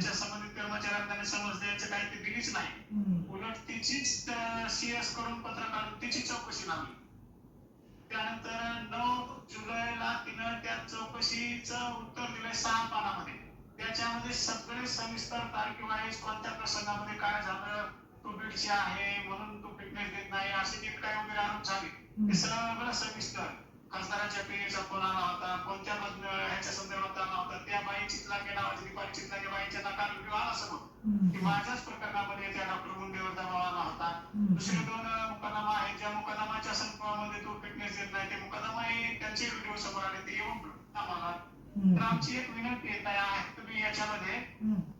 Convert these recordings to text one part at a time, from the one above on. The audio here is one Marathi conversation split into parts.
त्यांच्या संबंधित कर्मचाऱ्यांना समज द्यायचं काही ते दिलीच नाही. उलट तिचीच सीएस करून पत्र काढून तिची चौकशी लावली त्यानंतर नऊ जुलैला तिनं त्या चौकशीचं उत्तर दिलंय सहा पानामध्ये त्याच्यामध्ये सगळे सविस्तर तारखेवाईज कोणत्या प्रसंगामध्ये काय झालं तू बीडची आहे म्हणून तू फिटनेस देत नाही असे जे काय वगैरे आरोप झाले ते सगळं खासदाराच्या पिढीचा फोन आला होता कोणत्या ह्याच्या संदर्भात आला होता त्या बाई चितलाके नावाची दीपाली चितलाके बाईच्या नकार व्हिडिओ आला समोर. की माझ्याच प्रकरणामध्ये त्या डॉक्टर मुंडेवर दबाव आला होता. दुसरे दोन मुकदमा आहेत ज्या मुकदमाच्या संदर्भामध्ये तो फिटनेस देत नाही ते मुकदमाही त्यांचे व्हिडिओ समोर आले ते येऊन आम्हाला. तर आमची एक विनंती येत आहे तुम्ही याच्यामध्ये.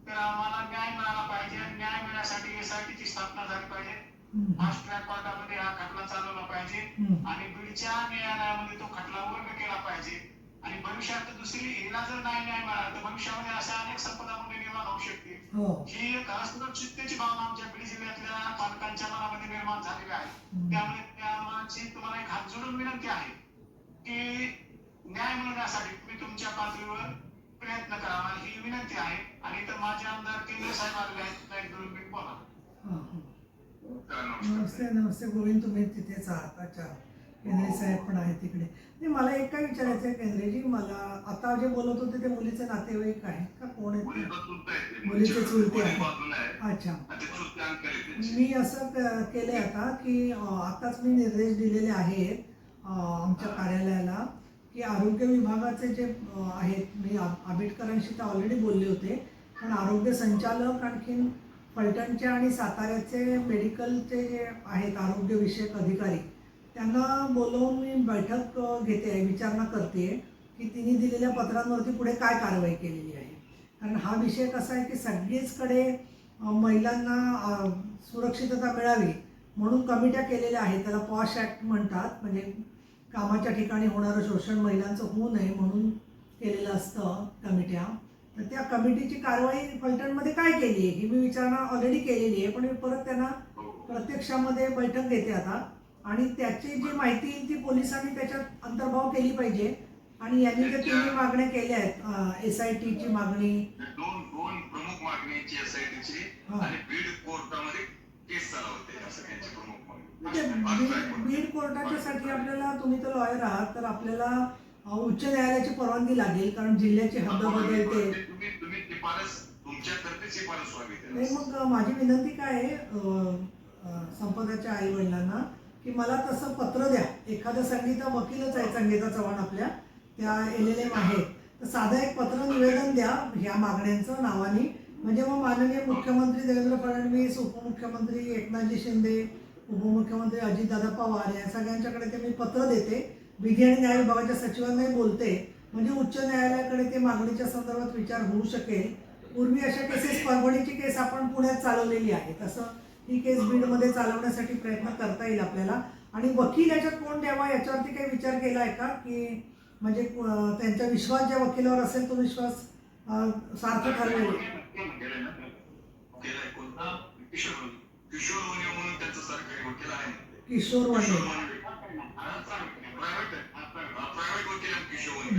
तर आम्हाला न्याय मिळाला पाहिजे न्याय मिळण्यासाठी एसआयटीची स्थापना झाली पाहिजे. फास्ट ट्रॅक कोर्टामध्ये हा खटला चालवला पाहिजे. आणि बीडच्या न्यायालयामध्ये तो खटला वर्ग केला पाहिजे. आणि भविष्यात दुसरी हिला जर नाही न्याय मिळाला तर भविष्यामध्ये अशा अनेक संपदा मुली निर्माण होऊ शकतील. हो. ही एक असुरक्षिततेची भावना आमच्या बीड जिल्ह्यातल्या पालकांच्या मनामध्ये निर्माण झालेली आहे. त्यामुळे त्याची तुम्हाला एक हात जोडून विनंती आहे की न्याय मिळवण्यासाठी तुम्ही तुमच्या पातळीवर प्रयत्न करावा ही विनंती आहे. आणि तर माझे आमदार केंद्र साहेब आलेले आहेत. नमस्ते नमस्ते गोविंद तुम्ही तिथेच आहात अच्छा केंद्रे साहेब पण आहेत तिकडे नाही मला एक काय विचारायचं आहे केंद्रेजी मला आता जे बोलत होते ते मुलीचे नातेवाईक आहेत का कोण आहेत? मुलीचा चुलता आहे ते. मुलीचे मुलीच्या चुलते आहे. दोन्ही बाजूला आहे अच्छा. मी असं केले आता की आताच मी निर्देश दिलेले आहेत आमच्या कार्यालयाला की आरोग्य विभागाचे जे आहेत मी आंबेडकरांशी तर ऑलरेडी बोलले होते पण आरोग्य संचालक आणखीन फलटणचे आणि साताऱ्याचे मेडिकलचे जे आहेत आरोग्यविषयक अधिकारी त्यांना बोलवून मी बैठक घेते आहे विचारणा करते की तिने दिलेल्या पत्रांवरती पुढे काय कारवाई केलेली आहे. कारण हा विषय कसा आहे की सगळीचकडे महिलांना सुरक्षितता मिळावी म्हणून कमिट्या केलेल्या आहेत. त्याला पॉश ॲक्ट म्हणतात म्हणजे कामाच्या ठिकाणी होणारं शोषण महिलांचं होऊ नये म्हणून केलेलं असतं कमिट्या. तर त्या कमिटीची कारवाई फलटणमध्ये काय केली आहे ही मी विचारणा ऑलरेडी केलेली आहे पण मी परत त्यांना. प्रत्यक्षामध्ये बैठक घेते आता आणि त्याची जी माहिती येईल ती पोलिसांनी त्याच्यात अंतर्भाव केली पाहिजे आणि यांनी ज्या तिन्ही मागण्या केल्या आहेत एस आय टीची मागणी दोन दोन प्रमुख मागणीची एसआयटीची हा. आणि बीड कोर्टामध्ये केस चालवते असं त्यांची प्रमुख म्हणजे मागणी बीड बीड कोर्टाच्यासाठी आपल्याला तुम्ही तर लॉयर आहात तर आपल्याला उच्च न्यायालयाची परवानगी लागेल कारण जिल्ह्याची हद्द बदलते. नाही. मग माझी विनंती काय आहे संपदाच्या आई वडिलांना की मला तसं पत्र द्या. एखादं संगीता वकीलच आहे संगीता चव्हाण आपल्या. त्या एल एल एम आहेत. तर साधं एक पत्र निवेदन द्या ह्या मागण्यांचं नावाने. म्हणजे मग माननीय मुख्यमंत्री देवेंद्र फडणवीस उपमुख्यमंत्री एकनाथजी शिंदे उपमुख्यमंत्री अजितदादा पवार या सगळ्यांच्याकडे ते मी पत्र देते. विधी आणि न्याय विभागाच्या सचिवांनाही बोलते. म्हणजे उच्च न्यायालयाकडे ते मागणीच्या संदर्भात विचार होऊ शकेल. पूर्वी अशा केसेस परभणीची केस आपण पुण्यात चालवलेली आहे तसं ही केस बीडमध्ये चालवण्यासाठी प्रयत्न करता येईल आपल्याला. आणि वकील याच्यात कोण द्यावा याच्यावरती काही विचार केला आहे का? की म्हणजे त्यांचा विश्वास ज्या वकिलावर असेल तो विश्वास सार्थ ठरवेल? किशोर वने.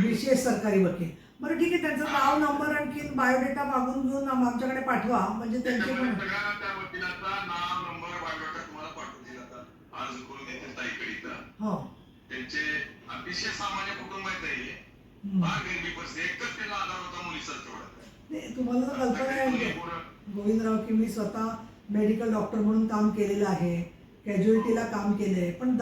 विशेष सरकारी वकील. बरं ठीक आहे त्यांचं नाव नंबर आणखीन बायोडेटा मागून घेऊन आम- आमच्याकडे पाठवा. म्हणजे त्यांचे पण हो. त्यांचे अतिशय सामान्य कुटुंब आहे नाही, तुम्हाला तर कल्पना आहे म्हणजे गोविंदराव की मी स्वतः मेडिकल डॉक्टर म्हणून काम केलेलं आहे. कॅज्युअलिटीला काम केलंय. पण